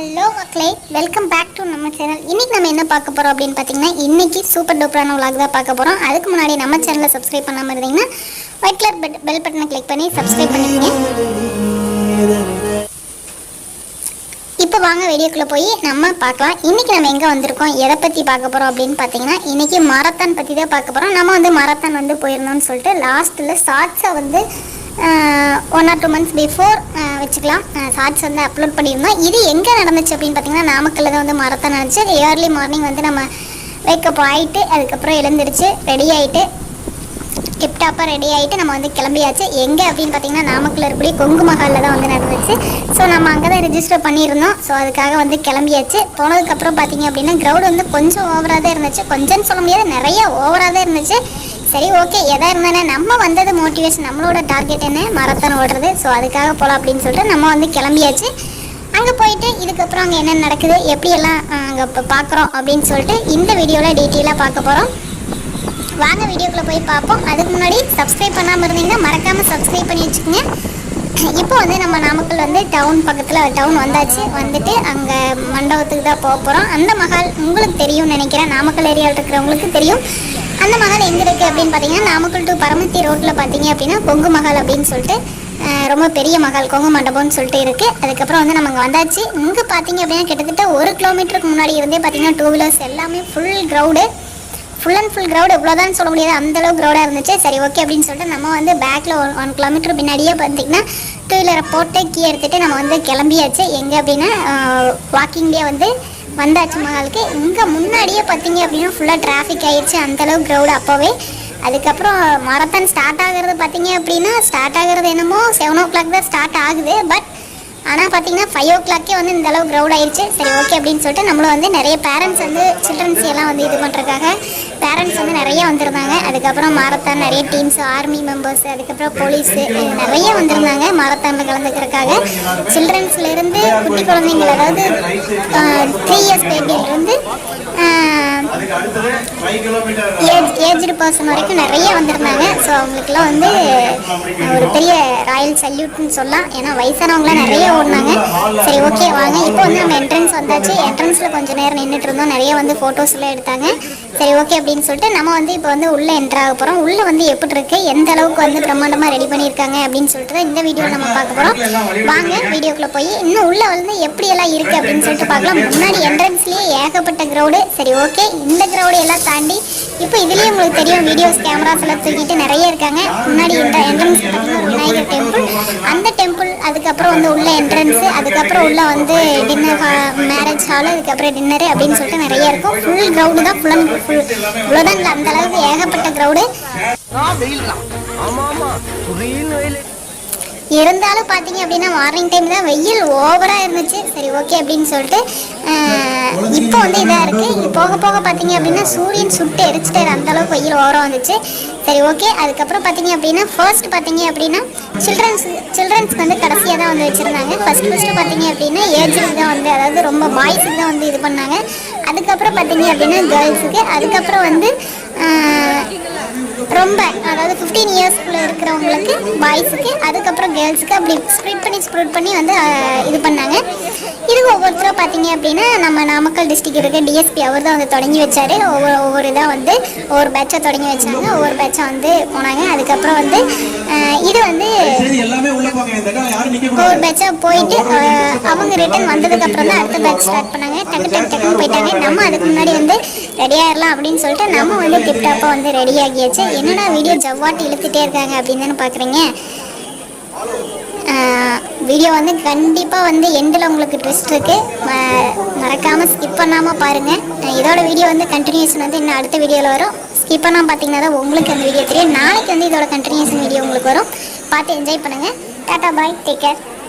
Hello மக்களே welcome back to நம்ம channel இன்றைக்கி நம்ம என்ன பார்க்க போகிறோம் அப்படின்னு பார்த்தீங்கன்னா இன்னைக்கு சூப்பர் டூப்பரான vlog தான் பார்க்க போகிறோம் அதுக்கு முன்னாடி நம்ம சேனலை சப்ஸ்கிரைப் பண்ணாமல் இருந்தீங்கன்னா ஒயிட் கலர் பெட் பெல் பட்டனை கிளிக் பண்ணி சப்ஸ்கிரைப் பண்ணிக்கங்க. இப்போ வாங்க வீடியோக்குள்ளே போய் நம்ம பார்க்கலாம். இன்னைக்கு நம்ம எங்கே வந்திருக்கோம் எதை பற்றி பார்க்க போகிறோம் அப்படின்னு பார்த்தீங்கன்னா இன்னைக்கு மாரத்தான் பற்றி தான் பார்க்க போகிறோம் நம்ம வந்து மாரத்தான் வந்து போயிருந்தோம்னு சொல்லிட்டு லாஸ்ட்டில் ஷார்ட்ஸை வந்து one or two months before வச்சுக்கலாம். ஷார்ட்ஸ் வந்து அப்லோட் பண்ணியிருந்தோம். இது எங்கே நடந்துச்சு அப்படின்னு பார்த்தீங்கன்னா நாமக்கல்ல தான் வந்து மரத்தான் நடந்துச்சு. ஏர்லி மார்னிங் வந்து நம்ம வேக்கப் ஆகிட்டு அதுக்கப்புறம் எழுந்திருச்சு ரெடி ஆகிட்டு டிப்டாப்பாக ரெடி ஆகிட்டு நம்ம வந்து கிளம்பியாச்சு. எங்கே அப்படின்னு பார்த்தீங்கன்னா நாமக்கல் இருக்கக்கூடிய கொங்கு மகாலில் தான் வந்து நடந்துச்சு. ஸோ நம்ம அங்கே தான் ரிஜிஸ்டர் பண்ணியிருந்தோம். ஸோ அதுக்காக வந்து கிளம்பியாச்சு. போனதுக்கப்புறம் பார்த்தீங்க அப்படின்னா க்ரௌட் வந்து கொஞ்சம் ஓவராக தான் இருந்துச்சு. கொஞ்சம்னு சொல்ல முடியாது நிறைய ஓவராக தான் இருந்துச்சு. சரி ஓகே எதா இருந்தாலும் நம்ம வந்தது மோட்டிவேஷன் நம்மளோட டார்கெட் என்ன? மரத்தான் ஓடுறது. ஸோ அதுக்காக போகலாம் அப்படின்னு சொல்லிட்டு நம்ம வந்து கிளம்பியாச்சு. அங்கே போயிட்டு இதுக்கப்புறம் அங்கே என்ன நடக்குது எப்படியெல்லாம் அங்கே இப்போ பார்க்குறோம் அப்படின்னு சொல்லிட்டு இந்த வீடியோவில் டீட்டெயிலாக பார்க்க போகிறோம் வாங்க வீடியோக்குள்ளே போய் பார்ப்போம். அதுக்கு முன்னாடி சப்ஸ்கிரைப் பண்ணாமல் இருந்தீங்கன்னா மறக்காமல் சப்ஸ்கிரைப் பண்ணி வச்சுக்கோங்க. இப்போ வந்து நம்ம நாமக்கல் வந்து டவுன் பக்கத்தில் டவுன் வந்தாச்சு. வந்துட்டு அங்கே மண்டபத்துக்கு தான் போக போகிறோம் அந்த மகால் உங்களுக்கு தெரியும்னு நினைக்கிறேன். நாமக்கல் ஏரியாவில் இருக்கிறவங்களுக்கு தெரியும். அந்த மகால் எங்கே இருக்குது அப்படின்னு பார்த்தீங்கன்னா நாமக்கல் டு பரமத்தி ரோட்டில் பார்த்தீங்க அப்படின்னா கொங்கு மகால் அப்படின்னு சொல்லிட்டு ரொம்ப பெரிய மகால் கொங்கு மண்டபம்னு சொல்லிட்டு இருக்குது அதுக்கப்புறம் வந்து நம்ம அங்கே வந்தாச்சு. இங்கே பார்த்தீங்க அப்படின்னா கிட்டத்தட்ட ஒரு கிலோமீட்டருக்கு முன்னாடி இருந்தே பார்த்தீங்கன்னா டூ வீலர்ஸ் எல்லாமே full crowd full and full crowd எவ்வளோதான் சொல்ல முடியாது. அந்த அளவு க்ரௌடாக இருந்துச்சு. சரி ஓகே அப்படின்னு சொல்லிட்டு நம்ம வந்து பேக்கில் ஒன் ஒன் கிலோமீட்டர் பின்னாடியே பார்த்தீங்கன்னா டூ வீலரை போட்டு கீ எடுத்துகிட்டு நம்ம வந்து கிளம்பியாச்சு. எங்கே அப்படின்னா வாக்கிங்லேயே வந்து வந்தாச்சு மகாலுக்கு. இங்கே முன்னாடியே பார்த்தீங்க அப்படின்னா ஃபுல்லாக டிராஃபிக் ஆயிடுச்சு அந்தளவு க்ரௌடு அப்போவே. அதுக்கப்புறம் மரத்தான் ஸ்டார்ட் ஆகிறது பார்த்தீங்க அப்படின்னா ஸ்டார்ட் ஆகிறது என்னமோ செவன் ஓ கிளாக் தான் ஸ்டார்ட் ஆகுது. பட் ஆனால் பார்த்தீங்கன்னா ஃபைவ் ஓ கிளாக்கே வந்து இந்த அளவு க்ரௌட் ஆயிடுச்சு சரி ஓகே அப்படின்னு சொல்லிட்டு நம்மளும் வந்து நிறைய பேரண்ட்ஸ் வந்து சில்ட்ரன்ஸ் எல்லாம் வந்து இது பண்ணுறதுக்காக பேரண்ட்ஸ் வந்து நிறைய வந்திருந்தாங்க. அதுக்கப்புறம் மாரத்தான் நிறைய டீம்ஸ் ஆர்மி மெம்பர்ஸ் அதுக்கப்புறம் போலீஸு நிறைய வந்திருந்தாங்க மாரத்தானில் கலந்துக்கிறதுக்காக. சில்ட்ரன்ஸ்லேருந்து குட்டி குழந்தைங்கள் அதாவது த்ரீ இயர்ஸ் பேபியிலேருந்து ஏஜ் ஏஜ்டு பர்சன் வரைக்கும் நிறைய வந்திருந்தாங்க. ஸோ அவங்களுக்குலாம் வந்து ஒரு பெரிய ராயல் சல்யூட்னு சொல்லலாம். ஏன்னா வயசானவங்களாம் நிறைய ஓடினாங்க. சரி ஓகே வாங்க. இப்போ வந்து நம்ம என்ட்ரன்ஸ் வந்தாச்சு. என்ட்ரன்ஸில் கொஞ்சம் நேரம் நின்றுட்டு இருந்தோம். நிறைய வந்து ஃபோட்டோஸ்லாம் எடுத்தாங்க. சரி ஓகே அப்படின்னு சொல்லிட்டு நம்ம வந்து இப்போ வந்து உள்ளே என்ட்ராக ஆக போகிறோம் உள்ளே வந்து எப்படி இருக்கு? எந்த அளவுக்கு வந்து பிரம்மாண்டமாக ரெடி பண்ணியிருக்காங்க அப்படின்னு சொல்லிட்டு தான் இந்த வீடியோவில் நம்ம பார்க்க போகிறோம் வாங்க வீடியோக்குள்ளே போய் இன்னும் உள்ளே வந்து எப்படியெல்லாம் இருக்குது அப்படின்னு சொல்லிட்டு பார்க்கலாம். முன்னாடி என்ட்ரன்ஸ்லேயே ஏகப்பட்ட க்ரௌடு சரி ஓகே இந்த க்ரௌடு எல்லாம் தாண்டி இப்போ இதுலேயே உங்களுக்கு தெரியும் வீடியோஸ் கேமராஸ் எல்லாம் தூக்கிட்டு நிறைய இருக்காங்க. முன்னாடி இந்த என்ட்ரன்ஸ் பார்த்தீங்கன்னா ஒரு விநாயகர் டெம்பிள் அந்த டெம்பிள் அதுக்கப்புறம் வந்து உள்ள என்ட்ரன்ஸு அதுக்கப்புறம் உள்ள வந்து டின்னர் மேரேஜ் ஹால் அதுக்கப்புறம் டின்னரு அப்படின்னு சொல்லிட்டு நிறைய இருக்கும். ஃபுல் க்ரௌடு தான் ஃபுல் அண்ட் ஃபுல் இவ்வளோதான் இருந்தாலும் பார்த்தீங்க அப்படின்னா மார்னிங் டைம் தான் வெயில் ஓவராக இருந்துச்சு. சரி ஓகே அப்படின்னு சொல்லிட்டு இப்போ வந்து இதாக இருக்குது இது போக போக பார்த்தீங்க அப்படின்னா சூரியன் சுட்டு எரிச்சிட்டு அந்தளவுக்கு வெயில் ஓவராக வந்துச்சு. சரி ஓகே அதுக்கப்புறம் பார்த்தீங்க அப்படின்னா ஃபர்ஸ்ட் பார்த்தீங்க அப்படின்னா சில்ட்ரன்ஸ் சில்ட்ரன்ஸ்க்கு வந்து கடைசியாக தான் வந்து வச்சுருந்தாங்க. ஃபர்ஸ்ட் ஃபஸ்ட்டு பார்த்தீங்க அப்படின்னா ஏஜுக்கு தான் வந்து அதாவது ரொம்ப பாய்ஸுக்கு தான் வந்து இது பண்ணாங்க. அதுக்கப்புறம் பார்த்தீங்க அப்படின்னா கேர்ள்ஸுக்கு அதுக்கப்புறம் வந்து ரொம்ப அதாவது ஃபிஃப்டீன் இயர்ஸ் அவங்களுக்கு பாய்ஸுக்கு அதுக்கப்புறம் கேர்ள்ஸுக்கு அப்படி ஸ்ப்ரிட் பண்ணி ஸ்ப்ரிட் பண்ணி வந்து இது பண்ணாங்க. இது ஒவ்வொருத்தரும் பார்த்தீங்க அப்படின்னா நம்ம நாமக்கல் டிஸ்ட்ரிக்ட் இருக்க டிஎஸ்பி அவர் தான் வந்து தொடங்கி வச்சாரு. ஒவ்வொரு ஒவ்வொரு இதாக வந்து ஒவ்வொரு பேட்சாக தொடங்கி வச்சாங்க. ஒவ்வொரு பேட்சை வந்து போனாங்க. அதுக்கப்புறம் வந்து இது வந்து சரி எல்லாமே உள்ள போங்க இந்த இடம் யாரும் நிக்க ஒவ்வொரு பேட்சாக போயிட்டு அவங்க ரிட்டர்ன் வந்ததுக்கு அப்புறம் தான் அடுத்த பேட்ச் ஸ்டார்ட் பண்ணாங்க. டக்கு டக்கு டக்குன்னு போயிட்டாங்க. நம்ம அதுக்கு முன்னாடி வந்து ரெடி ஆயிடலாம் அப்படின்னு சொல்லிட்டு நம்ம வந்து டிப்டாப்பாக வந்து ரெடி ஆகியாச்சு. என்னடா வீடியோ ஜவ்வாட்டி இழுத்துட்டே இருக்காங்க அப்படின்னு தானே பார்க்குறீங்க வீடியோ வந்து கண்டிப்பாக வந்து எண்டில் உங்களுக்கு ட்ரெஸ்ட் இருக்குது மறக்காமல் ஸ்கிப் பண்ணாமல் பாருங்கள் இதோட வீடியோ வந்து கண்டினியூஷன் வந்து இன்னும் அடுத்த வீடியோவில் வரும். ஸ்கிப் பண்ணாமல் பார்த்தீங்கன்னா தான் உங்களுக்கு அந்த வீடியோ தெரியும். நாளைக்கு வந்து இதோட கண்டினியூஷன் வீடியோ உங்களுக்கு வரும். பார்த்து என்ஜாய் பண்ணுங்கள் টাটা বাই টেক কেয়ার